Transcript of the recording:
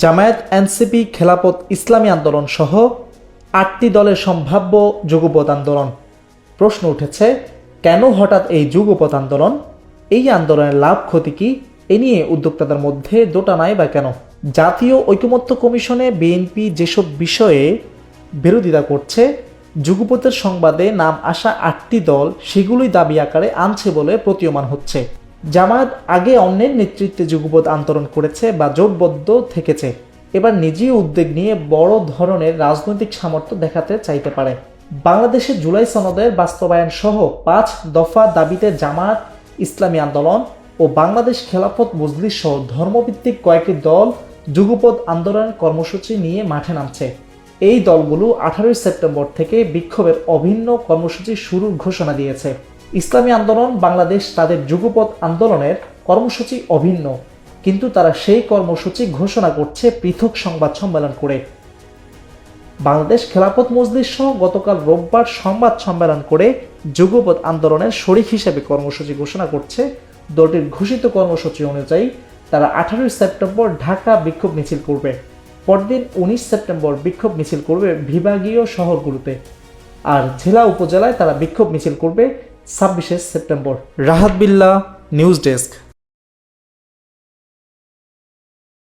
Jamaat NCP খেলাপথ ইসলামী আন্দোলন সহ আটটি দলের সম্ভাব্য যুগপথ আন্দোলন। প্রশ্ন উঠেছে, কেন হঠাৎ এই যুগপথ আন্দোলন? এই আন্দোলনের লাভ ক্ষতি কি? এ নিয়ে উদ্যোক্তাদের মধ্যে দোটানায় বা কেন? জাতীয় ঐকমত্য কমিশনে বিএনপি যেসব বিষয়ে বিরোধিতা করছে যুগপথের সংবাদে নাম আসা আটটি দল সেগুলোই দাবি আকারে আনছে বলে প্রতীয়মান হচ্ছে। জামায়াত আগে অন্যের নেতৃত্বে যুগপথ আন্দোলন করেছে বা জোটবদ্ধ থেকেছে। এবার নিজেই উদ্যোগ নিয়ে বড় ধরনের রাজনৈতিক সামর্থ্য দেখাতে চাইতে পারে। বাংলাদেশের জুলাই সনদের বাস্তবায়ন সহ পাঁচ দফা দাবিতে জামায়াত, ইসলামী আন্দোলন ও বাংলাদেশ খেলাফত মজলিস সহ ধর্মভিত্তিক কয়েকটি দল যুগপথ আন্দোলনের কর্মসূচি নিয়ে মাঠে নামছে। এই দলগুলো আঠারোই সেপ্টেম্বর থেকে বিক্ষোভের অভিন্ন কর্মসূচি শুরুর ঘোষণা দিয়েছে। ইসলামী আন্দোলন বাংলাদেশ তাদের যুগপথ আন্দোলনের কর্মসূচি অভিন্ন, কিন্তু তারা সেই কর্মসূচি ঘোষণা করছে পৃথক সংবাদ সম্মেলন করে। বাংলাদেশ খেলাফত মজলিস সহ গতকাল রোববার সংবাদ সম্মেলন করে যুগপথ আন্দোলনের শরিক হিসেবে কর্মসূচি ঘোষণা করছে। দলটির ঘোষিত কর্মসূচি অনুযায়ী তারা আঠারোই সেপ্টেম্বর ঢাকা বিক্ষোভ মিছিল করবে, পরদিন উনিশ সেপ্টেম্বর বিক্ষোভ মিছিল করবে বিভাগীয় শহরগুলোতে। আর জেলা উপজেলায় তারা বিক্ষোভ মিছিল করবে ছাব্বিশে সেপ্টেম্বর। রাহাত বিল্লা নিউজ ডেস্ক।